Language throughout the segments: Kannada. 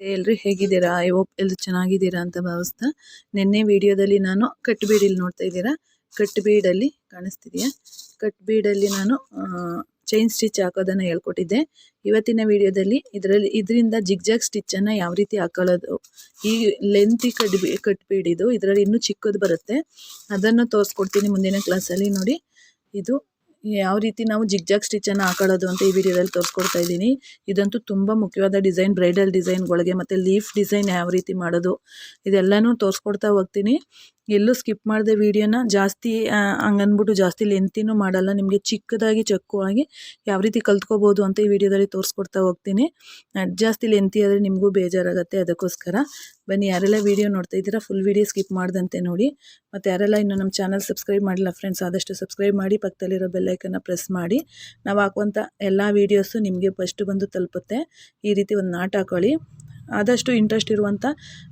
ಎಲ್ರು ಹೇಗಿದ್ದೀರಾ? ಐ ಹೋಪ್ ಎಲ್ಲರೂ ಚೆನ್ನಾಗಿದ್ದೀರಾ ಅಂತ ಭಾವಿಸ್ತಾ ನಿನ್ನೆ ವಿಡಿಯೋದಲ್ಲಿ ನಾನು ಕಟ್ ಬೀಡಲ್ಲಿ ನೋಡ್ತಾ ಇದ್ದೀರಾ? ಕಟ್ ಬೀಡಲ್ಲಿ ಕಾಣಿಸ್ತಿದೆಯಾ? ಕಟ್ ಬೀಡಲ್ಲಿ ನಾನು ಚೈನ್ ಸ್ಟಿಚ್ ಹಾಕೋದನ್ನು ಹೇಳ್ಕೊಟ್ಟಿದ್ದೆ. ಇವತ್ತಿನ ವಿಡಿಯೋದಲ್ಲಿ ಇದರಲ್ಲಿ, ಇದರಿಂದ ಜಿಗ್ಜಾಗ್ ಸ್ಟಿಚ್ಚನ್ನು ಯಾವ ರೀತಿ ಹಾಕೊಳ್ಳೋದು? ಈ ಲೆಂತಿ ಕಟ್ ಬಿ ಕಟ್ ಇದರಲ್ಲಿ ಇನ್ನೂ ಚಿಕ್ಕದು ಬರುತ್ತೆ. ಅದನ್ನು ತೋರಿಸ್ಕೊಡ್ತೀನಿ ಮುಂದಿನ ಕ್ಲಾಸಲ್ಲಿ ನೋಡಿ. ಇದು ಯಾವ ರೀತಿ ನಾವು ಜಿಗ್ಜಾಗ್ ಸ್ಟಿಚ್ಚನ್ನು ಹಾಕೊಳ್ಳೋದು ಅಂತ ಈ ವಿಡಿಯೋದಲ್ಲಿ ತೋರಿಸ್ಕೊಡ್ತಾ ಇದ್ದೀನಿ. ಇದಂತೂ ತುಂಬ ಮುಖ್ಯವಾದ ಡಿಸೈನ್, ಬ್ರೈಡಲ್ ಡಿಸೈನ್ಗಳಿಗೆ ಮತ್ತು ಲೀಫ್ ಡಿಸೈನ್ ಯಾವ ರೀತಿ ಮಾಡೋದು, ಇದೆಲ್ಲನೂ ತೋರಿಸ್ಕೊಡ್ತಾ ಹೋಗ್ತೀನಿ. ಎಲ್ಲೂ ಸ್ಕಿಪ್ ಮಾಡಿದೆ ವೀಡಿಯೋನ. ಜಾಸ್ತಿ ಹಂಗನ್ಬಿಟ್ಟು ಜಾಸ್ತಿ ಲೆಂತಿನೂ ಮಾಡಲ್ಲ. ನಿಮಗೆ ಚಿಕ್ಕದಾಗಿ ಚಕ್ಕುವಾಗಿ ಯಾವ ರೀತಿ ಕಲ್ತ್ಕೋಬೋದು ಅಂತ ಈ ವಿಡಿಯೋದಲ್ಲಿ ತೋರಿಸ್ಕೊಡ್ತಾ ಹೋಗ್ತೀನಿ. ಜಾಸ್ತಿ ಲೆಂತಿ ಆದರೆ ನಿಮಗೂ ಬೇಜಾರಾಗುತ್ತೆ ಅದಕ್ಕೋಸ್ಕರ. ಬನ್ನಿ, ಯಾರೆಲ್ಲ ವೀಡಿಯೋ ನೋಡ್ತಾ ಇದ್ದೀರಾ ಫುಲ್ ವೀಡಿಯೋ ಸ್ಕಿಪ್ ಮಾಡ್ದಂತೆ ನೋಡಿ. ಮತ್ತು ಯಾರೆಲ್ಲ ಇನ್ನು ನಮ್ಮ ಚಾನಲ್ ಸಬ್ಸ್ಕ್ರೈಬ್ ಮಾಡಿಲ್ಲ ಫ್ರೆಂಡ್ಸ್ ಆದಷ್ಟು ಸಬ್ಸ್ಕ್ರೈಬ್ ಮಾಡಿ, ಪಕ್ಕದಲ್ಲಿರೋ ಬೆಲ್ಲೈಕನ್ನು ಪ್ರೆಸ್ ಮಾಡಿ. ನಾವು ಹಾಕುವಂಥ ಎಲ್ಲ ವೀಡಿಯೋಸು ನಿಮಗೆ ಫಸ್ಟ್ ಬಂದು ತಲುಪುತ್ತೆ. ಈ ರೀತಿ ಒಂದು ನಾಟ್ ಹಾಕೊಳ್ಳಿ ಆದಷ್ಟು ಇಂಟ್ರೆಸ್ಟ್ ಇರುವಂಥ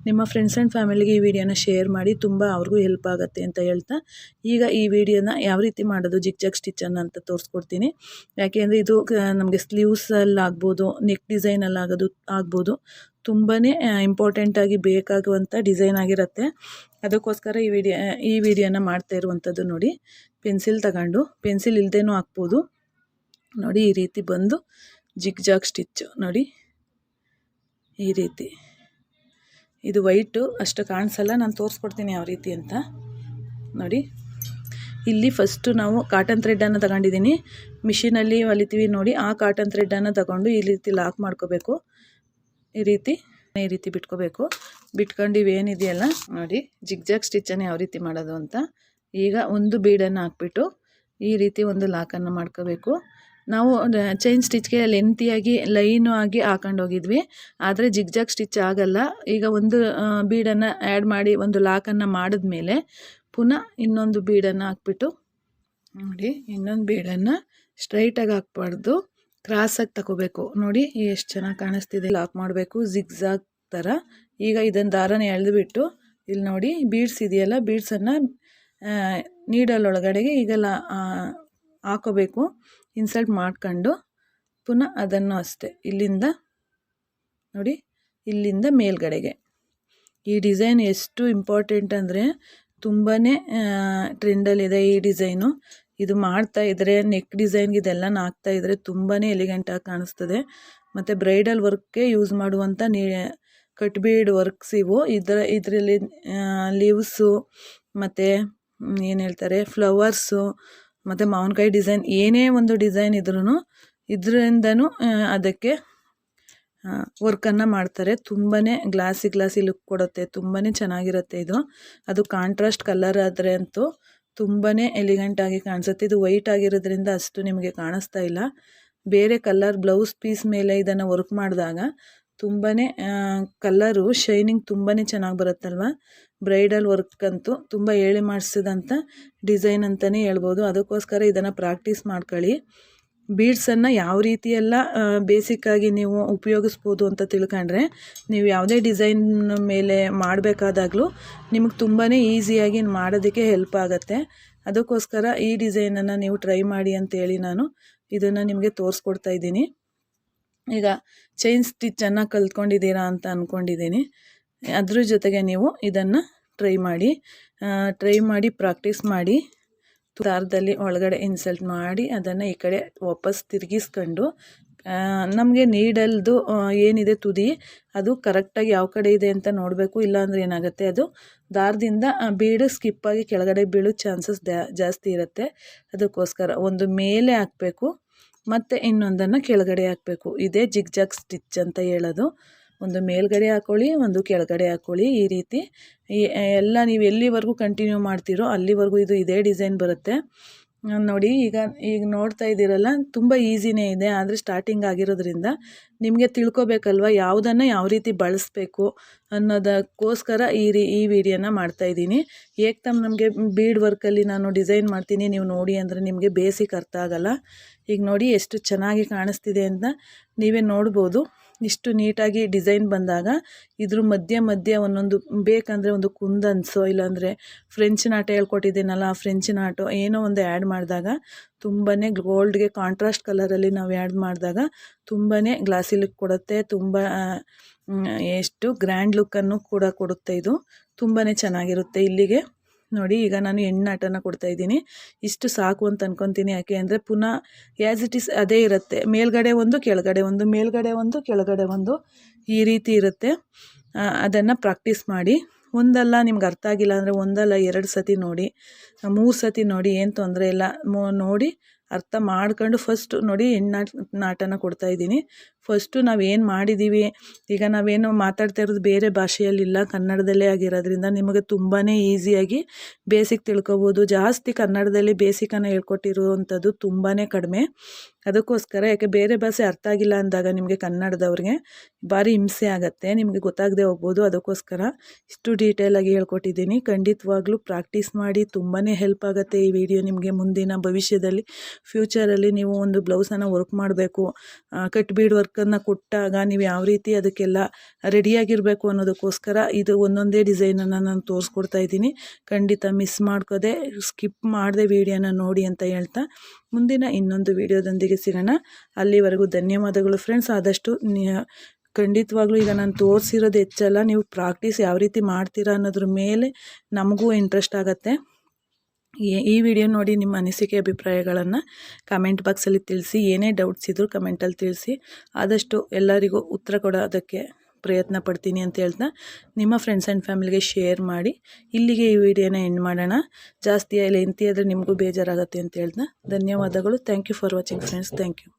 ನಿಮ್ಮ ಫ್ರೆಂಡ್ಸ್ ಆ್ಯಂಡ್ ಫ್ಯಾಮಿಲಿಗೆ ಈ ವಿಡಿಯೋನ ಶೇರ್ ಮಾಡಿ ತುಂಬ ಅವ್ರಿಗೂ ಹೆಲ್ಪ್ ಆಗುತ್ತೆ ಅಂತ ಹೇಳ್ತಾ, ಈಗ ಈ ವಿಡಿಯೋನ ಯಾವ ರೀತಿ ಮಾಡೋದು ಜಿಗ್ ಜಗ್ ಸ್ಟಿಚನ್ನು ಅಂತ ತೋರಿಸ್ಕೊಡ್ತೀನಿ. ಯಾಕೆಂದರೆ ಇದು ನಮಗೆ ಸ್ಲೀವ್ಸಲ್ಲಿ ಆಗ್ಬೋದು ನೆಕ್ ಡಿಸೈನಲ್ಲಿ ಆಗೋದು, ಆಗ್ಬೋದು ತುಂಬಾ ಇಂಪಾರ್ಟೆಂಟಾಗಿ ಬೇಕಾಗುವಂಥ ಡಿಸೈನ್ ಆಗಿರುತ್ತೆ. ಅದಕ್ಕೋಸ್ಕರ ಈ ವಿಡಿಯೋ ಈ ವಿಡಿಯೋನ ಮಾಡ್ತಾ ಇರುವಂಥದ್ದು ನೋಡಿ ಪೆನ್ಸಿಲ್ ತಗೊಂಡು ಪೆನ್ಸಿಲ್ ಇಲ್ಲದೇನೂ ಹಾಕ್ಬೋದು. ನೋಡಿ ಈ ರೀತಿ ಬಂದು ಜಿಗ್ ಜಾಗ್ ಸ್ಟಿಚ್ಚು ನೋಡಿ. ಈ ರೀತಿ. ಇದು ವೈಟು, ಅಷ್ಟು ಕಾಣಿಸಲ್ಲ, ನಾನು ತೋರಿಸ್ಕೊಡ್ತೀನಿ ಯಾವ ರೀತಿ ಅಂತ. ನೋಡಿ. ಇಲ್ಲಿ ಫಸ್ಟು ನಾವು ಕಾಟನ್ ಥ್ರೆಡ್ಡನ್ನು ತಗೊಂಡಿದ್ದೀನಿ. ಮಿಷಿನಲ್ಲಿ ಹೊಲಿತೀವಿ ನೋಡಿ, ಆ ಕಾಟನ್ ಥ್ರೆಡ್ಡನ್ನು ತಗೊಂಡು ಈ ರೀತಿ ಲಾಕ್ ಮಾಡ್ಕೋಬೇಕು. ಈ ರೀತಿ ಈ ರೀತಿ ಬಿಟ್ಕೋಬೇಕು. ಬಿಟ್ಕೊಂಡು ಇವೇನಿದೆಯಲ್ಲ, ನೋಡಿ, ಜಿಗ್ಜಾಗ್ ಸ್ಟಿಚ್ಚನ್ನು ಯಾವ ರೀತಿ ಮಾಡೋದು ಅಂತ. ಈಗ ಒಂದು ಬೀಡನ್ನು ಹಾಕ್ಬಿಟ್ಟು ಈ ರೀತಿ ಒಂದು ಲಾಕನ್ನು ಮಾಡ್ಕೋಬೇಕು. ನಾವು ಚೈನ್ ಸ್ಟಿಚ್ಗೆ ಲೆಂತಿಯಾಗಿ ಲೈನು ಆಗಿ ಹಾಕೊಂಡು ಹೋಗಿದ್ವಿ. ಆದರೆ ಜಿಗ್ಜಾಗ್ ಸ್ಟಿಚ್ ಆಗಲ್ಲ. ಈಗ ಒಂದು ಬೀಡನ್ನು ಆ್ಯಡ್ ಮಾಡಿ ಒಂದು ಲಾಕನ್ನು ಮಾಡಿದ್ಮೇಲೆ ಪುನಃ ಇನ್ನೊಂದು ಬೀಡನ್ನು ಹಾಕ್ಬಿಟ್ಟು ನೋಡಿ, ಇನ್ನೊಂದು ಬೀಡನ್ನು ಸ್ಟ್ರೈಟಾಗಿ ಹಾಕ್ಬಾರ್ದು. ಕ್ರಾಸಾಗಿ ತಗೋಬೇಕು. ನೋಡಿ, ಎಷ್ಟು ಚೆನ್ನಾಗಿ ಕಾಣಿಸ್ತಿದೆ. ಲಾಕ್ ಮಾಡಬೇಕು ಜಿಗ್ಜಾಗ್ ಥರ ಈಗ ಇದನ್ನು ದಾರನ ಎಳೆದುಬಿಟ್ಟು ಇಲ್ಲಿ ನೋಡಿ ಬೀಡ್ಸ್ ಇದೆಯಲ್ಲ ಬೀಡ್ಸನ್ನು ನೀಡಲ್ ಒಳಗಡೆಗೆ ಈಗೆಲ್ಲ ಹಾಕೋಬೇಕು. ಇನ್ಸಲ್ಟ್ ಮಾಡ್ಕೊಂಡು ಪುನಃ ಅದನ್ನು ಅಷ್ಟೇ, ಇಲ್ಲಿಂದ ನೋಡಿ, ಇಲ್ಲಿಂದ ಮೇಲ್ಗಡೆಗೆ. ಈ ಡಿಸೈನ್ ಎಷ್ಟು ಇಂಪಾರ್ಟೆಂಟ್ ಅಂದರೆ ತುಂಬಾ ಟ್ರೆಂಡಲ್ಲಿದೆ ಈ ಡಿಸೈನು. ಇದು ಮಾಡ್ತಾ ಇದ್ದರೆ ನೆಕ್ ಡಿಸೈನ್ಗೆ ಇದೆಲ್ಲ ಹಾಕ್ತಾ ಇದ್ದರೆ ತುಂಬಾ ಎಲಿಗೆಂಟಾಗಿ ಕಾಣಿಸ್ತದೆ. ಮತ್ತು ಬ್ರೈಡಲ್ ವರ್ಕ್ಗೆ ಯೂಸ್ ಮಾಡುವಂಥ ನೀ, ಕಟ್ಬೀಡ್ ವರ್ಕ್ಸ್ ಇವು. ಇದರ, ಇದರಲ್ಲಿ ಲೀವ್ಸು, ಮತ್ತು ಏನು ಹೇಳ್ತಾರೆ, ಫ್ಲವರ್ಸು ಮತ್ತು ಮಾವಿನಕಾಯಿ ಡಿಸೈನ್ ಏನೇ ಒಂದು ಡಿಸೈನ್ ಇದ್ರೂ ಇದರಿಂದನೂ ಅದಕ್ಕೆ ವರ್ಕನ್ನು ಮಾಡ್ತಾರೆ. ತುಂಬಾ ಗ್ಲಾಸಿ ಗ್ಲಾಸಿ ಲುಕ್ ಕೊಡುತ್ತೆ. ತುಂಬಾ ಚೆನ್ನಾಗಿರುತ್ತೆ ಇದು. ಅದು ಕಾಂಟ್ರಾಸ್ಟ್ ಕಲರ್ ಆದರೆ ಅಂತೂ ತುಂಬಾ ಎಲಿಗೆಂಟಾಗಿ ಕಾಣಿಸುತ್ತೆ. ಇದು ವೈಟ್ ಆಗಿರೋದ್ರಿಂದ ಅಷ್ಟು ನಿಮಗೆ ಕಾಣಿಸ್ತಾ ಇಲ್ಲ. ಬೇರೆ ಕಲರ್ ಬ್ಲೌಸ್ ಪೀಸ್ ಮೇಲೆ ಇದನ್ನು ವರ್ಕ್ ಮಾಡಿದಾಗ ತುಂಬಾ ಕಲ್ಲರು ಶೈನಿಂಗ್ ತುಂಬಾ ಚೆನ್ನಾಗಿ ಬರುತ್ತಲ್ವ? ಬ್ರೈಡಲ್ ವರ್ಕ್ ಅಂತೂ ತುಂಬ ಹೇಳಿ ಮಾಡಿಸಿದಂಥ ಡಿಸೈನ್ ಅಂತಲೇ ಹೇಳ್ಬೋದು. ಅದಕ್ಕೋಸ್ಕರ ಇದನ್ನು ಪ್ರಾಕ್ಟೀಸ್ ಮಾಡ್ಕೊಳ್ಳಿ. ಬೀಡ್ಸನ್ನು ಯಾವ ರೀತಿಯೆಲ್ಲ ಬೇಸಿಕ್ಕಾಗಿ ನೀವು ಉಪಯೋಗಿಸ್ಬೋದು ಅಂತ ತಿಳ್ಕೊಂಡ್ರೆ ನೀವು ಯಾವುದೇ ಡಿಸೈನ್ ಮೇಲೆ ಮಾಡಬೇಕಾದಾಗಲೂ ನಿಮಗೆ ತುಂಬಾ ಈಸಿಯಾಗಿ ಮಾಡೋದಕ್ಕೆ ಹೆಲ್ಪ್ ಆಗುತ್ತೆ. ಅದಕ್ಕೋಸ್ಕರ ಈ ಡಿಸೈನನ್ನು ನೀವು ಟ್ರೈ ಮಾಡಿ ಅಂತೇಳಿ ನಾನು ಇದನ್ನು ನಿಮಗೆ ತೋರಿಸ್ಕೊಡ್ತಾ ಇದ್ದೀನಿ. ಈಗ ಚೈನ್ ಸ್ಟಿಚ್ಚನ್ನು ಕಲ್ತ್ಕೊಂಡಿದ್ದೀರಾ ಅಂತ ಅಂದ್ಕೊಂಡಿದ್ದೀನಿ ಅದ್ರ ಜೊತೆಗೆ ನೀವು ಇದನ್ನು ಟ್ರೈ ಮಾಡಿ ಟ್ರೈ ಮಾಡಿ ಪ್ರಾಕ್ಟೀಸ್ ಮಾಡಿ, ದಾರದಲ್ಲಿ ಒಳಗಡೆ ಇನ್ಸಲ್ಟ್ ಮಾಡಿ, ಅದನ್ನು ಈ ಕಡೆ ವಾಪಸ್ ತಿರುಗಿಸ್ಕೊಂಡು ನಮಗೆ ನೀಡಲ್ದು ಏನಿದೆ ತುದಿ, ಅದು ಕರೆಕ್ಟಾಗಿ ಯಾವ ಕಡೆ ಇದೆ ಅಂತ ನೋಡಬೇಕು, ಇಲ್ಲಾಂದರೆ ಏನಾಗುತ್ತೆ, ಅದು ದಾರದಿಂದ ಬೀಡು ಸ್ಕಿಪ್ಪಾಗಿ ಕೆಳಗಡೆ ಬೀಳೋ ಚಾನ್ಸಸ್ ಜಾಸ್ತಿ ಇರುತ್ತೆ. ಅದಕ್ಕೋಸ್ಕರ ಒಂದು ಮೇಲೆ ಹಾಕಬೇಕು, ಮತ್ತು ಇನ್ನೊಂದನ್ನು ಕೆಳಗಡೆ ಹಾಕಬೇಕು. ಇದೇ ಜಿಗ್ ಜಾಗ್ ಸ್ಟಿಚ್ ಅಂತ ಹೇಳೋದು. ಒಂದು ಮೇಲ್ಗಡೆ ಹಾಕ್ಕೊಳ್ಳಿ ಒಂದು ಕೆಳಗಡೆ ಹಾಕ್ಕೊಳ್ಳಿ ಈ ರೀತಿ ಎಲ್ಲ ನೀವು ಎಲ್ಲಿವರೆಗೂ ಕಂಟಿನ್ಯೂ ಮಾಡ್ತೀರೋ ಅಲ್ಲಿವರೆಗೂ ಇದು ಇದೇ ಡಿಸೈನ್ ಬರುತ್ತೆ. ನೋಡಿ, ಈಗ ಈಗ ನೋಡ್ತಾ ಇದ್ದೀರಲ್ಲ, ತುಂಬ ಈಸಿನೇ ಇದೆ. ಆದರೆ ಸ್ಟಾರ್ಟಿಂಗ್ ಆಗಿರೋದ್ರಿಂದ ನಿಮಗೆ ತಿಳ್ಕೊಬೇಕಲ್ವ, ಯಾವುದನ್ನು ಯಾವ ರೀತಿ ಬಳಸಬೇಕು ಅನ್ನೋದಕ್ಕೋಸ್ಕರ ಈ ರೀ, ಈ ವಿಡಿಯೋನ ಮಾಡ್ತಾಯಿದ್ದೀನಿ ಏಕ್ ತಮ್ಮ ನಮಗೆ ಬೀಡ್ ವರ್ಕಲ್ಲಿ ನಾನು ಡಿಸೈನ್ ಮಾಡ್ತೀನಿ, ನೀವು ನೋಡಿ ಅಂದರೆ ನಿಮಗೆ ಬೇಸಿಕ್ ಅರ್ಥ ಆಗಲ್ಲ. ಈಗ ನೋಡಿ, ಎಷ್ಟು ಚೆನ್ನಾಗಿ ಕಾಣಿಸ್ತಿದೆ ಅಂತ ನೀವೇ ನೋಡ್ಬೋದು. ಇಷ್ಟು ನೀಟಾಗಿ ಡಿಸೈನ್ ಬಂದಾಗ ಇದ್ರ ಮಧ್ಯೆ ಮಧ್ಯೆ ಒಂದೊಂದು ಬೇಕಂದರೆ ಒಂದು ಕುಂದನ್ಸೋ, ಇಲ್ಲಾಂದರೆ ಫ್ರೆಂಚ್ ನಾಟ ಹೇಳ್ಕೊಟ್ಟಿದ್ದೀನಲ್ಲ, ಆ ಫ್ರೆಂಚ್ ನಾಟು ಏನೋ ಒಂದು ಆ್ಯಡ್ ಮಾಡಿದಾಗ ತುಂಬಾ ಗೋಲ್ಡ್ಗೆ ಕಾಂಟ್ರಾಸ್ಟ್ ಕಲರಲ್ಲಿ ನಾವು ಆ್ಯಡ್ ಮಾಡಿದಾಗ ತುಂಬಾ ಗ್ಲಾಸಿ ಲುಕ್ ಕೊಡುತ್ತೆ, ತುಂಬ ಎಷ್ಟು ಗ್ರ್ಯಾಂಡ್ ಲುಕ್ಕನ್ನು ಕೂಡ ಕೊಡುತ್ತೆ ಇದು. ತುಂಬಾ ಚೆನ್ನಾಗಿರುತ್ತೆ ಇಲ್ಲಿಗೆ. ನೋಡಿ, ಈಗ ನಾನು ಎಣ್ಣಾಟನ ಕೊಡ್ತಾ ಇದ್ದೀನಿ. ಇಷ್ಟು ಸಾಕು ಅಂತ ಅನ್ಕೊತೀನಿ ಯಾಕೆ ಅಂದರೆ ಪುನಃ ಆ್ಯಸ್ ಇಟ್ ಇಸ್ ಅದೇ ಇರುತ್ತೆ. ಮೇಲ್ಗಡೆ ಒಂದು, ಕೆಳಗಡೆ ಒಂದು, ಮೇಲ್ಗಡೆ ಒಂದು, ಕೆಳಗಡೆ ಒಂದು ಈ ರೀತಿ ಇರುತ್ತೆ. ಅದನ್ನು ಪ್ರಾಕ್ಟೀಸ್ ಮಾಡಿ. ಒಂದಲ್ಲ ನಿಮ್ಗೆ ಅರ್ಥ ಆಗಿಲ್ಲ ಅಂದರೆ ಒಂದಲ್ಲ ಎರಡು ಸತಿ ನೋಡಿ, ಮೂರು ಸತಿ ನೋಡಿ, ಏನು ತೊಂದರೆ ಇಲ್ಲ. ನೋಡಿ ಅರ್ಥ ಮಾಡ್ಕೊಂಡು ಫಸ್ಟ್ ನೋಡಿ ಹೆಣ್ಣಾಟ, ನಾಟನ ಕೊಡ್ತಾ ಇದ್ದೀನಿ. ಫಸ್ಟು ನಾವೇನು ಮಾಡಿದ್ದೀವಿ ಈಗ ನಾವೇನು ಮಾತಾಡ್ತಾ ಇರೋದು ಬೇರೆ ಭಾಷೆಯಲ್ಲಿಲ್ಲ, ಕನ್ನಡದಲ್ಲೇ ಆಗಿರೋದ್ರಿಂದ ನಿಮಗೆ ತುಂಬಾ ಈಸಿಯಾಗಿ ಬೇಸಿಕ್ ತಿಳ್ಕೊಬೋದು. ಜಾಸ್ತಿ ಕನ್ನಡದಲ್ಲಿ ಬೇಸಿಕನ್ನು ಹೇಳ್ಕೊಟ್ಟಿರುವಂಥದ್ದು ತುಂಬಾ ಕಡಿಮೆ. ಅದಕ್ಕೋಸ್ಕರ ಯಾಕೆ ಬೇರೆ ಭಾಷೆ ಅರ್ಥ ಆಗಿಲ್ಲ ಅಂದಾಗ ನಿಮಗೆ ಕನ್ನಡದವ್ರಿಗೆ ಭಾರಿ ಹಿಂಸೆ ಆಗುತ್ತೆ, ನಿಮಗೆ ಗೊತ್ತಾಗದೆ ಹೋಗ್ಬೋದು. ಅದಕ್ಕೋಸ್ಕರ ಇಷ್ಟು ಡೀಟೇಲಾಗಿ ಹೇಳ್ಕೊಟ್ಟಿದ್ದೀನಿ. ಖಂಡಿತವಾಗ್ಲೂ ಪ್ರಾಕ್ಟೀಸ್ ಮಾಡಿ ತುಂಬಾ ಹೆಲ್ಪ್ ಆಗುತ್ತೆ ಈ ವಿಡಿಯೋ ನಿಮಗೆ ಮುಂದಿನ ಭವಿಷ್ಯದಲ್ಲಿ. ಫ್ಯೂಚರಲ್ಲಿ ನೀವು ಒಂದು ಬ್ಲೌಸನ್ನು ವರ್ಕ್ ಮಾಡಬೇಕು ಕಟ್ ಬೀಡ್ ವರ್ಕನ್ನು ಕೊಟ್ಟಾಗ ನೀವು ಯಾವ ರೀತಿ ಅದಕ್ಕೆಲ್ಲ ರೆಡಿಯಾಗಿರಬೇಕು ಅನ್ನೋದಕ್ಕೋಸ್ಕರ ಇದು ಒಂದೊಂದೇ ಡಿಸೈನನ್ನು ನಾನು ತೋರಿಸ್ಕೊಡ್ತಾ ಇದ್ದೀನಿ. ಖಂಡಿತ ಮಿಸ್ ಮಾಡ್ಕೋದೆ ಸ್ಕಿಪ್ ಮಾಡದೆ ವಿಡಿಯೋನ ನೋಡಿ ಅಂತ ಹೇಳ್ತಾ ಮುಂದಿನ ಇನ್ನೊಂದು ವಿಡಿಯೋದೊಂದಿಗೆ ಸಿಗೋಣ. ಅಲ್ಲಿವರೆಗೂ ಧನ್ಯವಾದಗಳು ಫ್ರೆಂಡ್ಸ್ ಆದಷ್ಟು ಖಂಡಿತವಾಗ್ಲೂ ಈಗ ನಾನು ತೋರಿಸಿರೋದು ಹೆಚ್ಚಲ್ಲ, ನೀವು ಪ್ರಾಕ್ಟೀಸ್ ಯಾವ ರೀತಿ ಮಾಡ್ತೀರಾ ಅನ್ನೋದ್ರ ಮೇಲೆ ನಮಗೂ ಇಂಟ್ರೆಸ್ಟ್ ಆಗುತ್ತೆ. ಈ- ವಿಡಿಯೋ ನೋಡಿ ನಿಮ್ಮ ಅನಿಸಿಕೆ ಅಭಿಪ್ರಾಯಗಳನ್ನು ಕಮೆಂಟ್ ಬಾಕ್ಸಲ್ಲಿ ತಿಳಿಸಿ, ಏನೇ ಡೌಟ್ಸ್ ಇದ್ದರೂ ಕಮೆಂಟಲ್ಲಿ ತಿಳಿಸಿ. ಆದಷ್ಟು ಎಲ್ಲರಿಗೂ ಉತ್ತರ ಕೊಡೋದಕ್ಕೆ ಪ್ರಯತ್ನ ಪಡ್ತೀನಿ ಅಂತ ಹೇಳ್ತಾ ನಿಮ್ಮ ಫ್ರೆಂಡ್ಸ್ ಆ್ಯಂಡ್ ಫ್ಯಾಮಿಲಿಗೆ ಶೇರ್ ಮಾಡಿ. ಇಲ್ಲಿಗೆ ಈ ವಿಡಿಯೋನ ಎಂಡ್ ಮಾಡೋಣ. ಜಾಸ್ತಿ ಲೆಂತಿ ಆದರೆ ನಿಮಗೂ ಬೇಜಾರಾಗುತ್ತೆ ಅಂತ ಹೇಳ್ತಾ ಧನ್ಯವಾದಗಳು. Thank you for watching friends thank you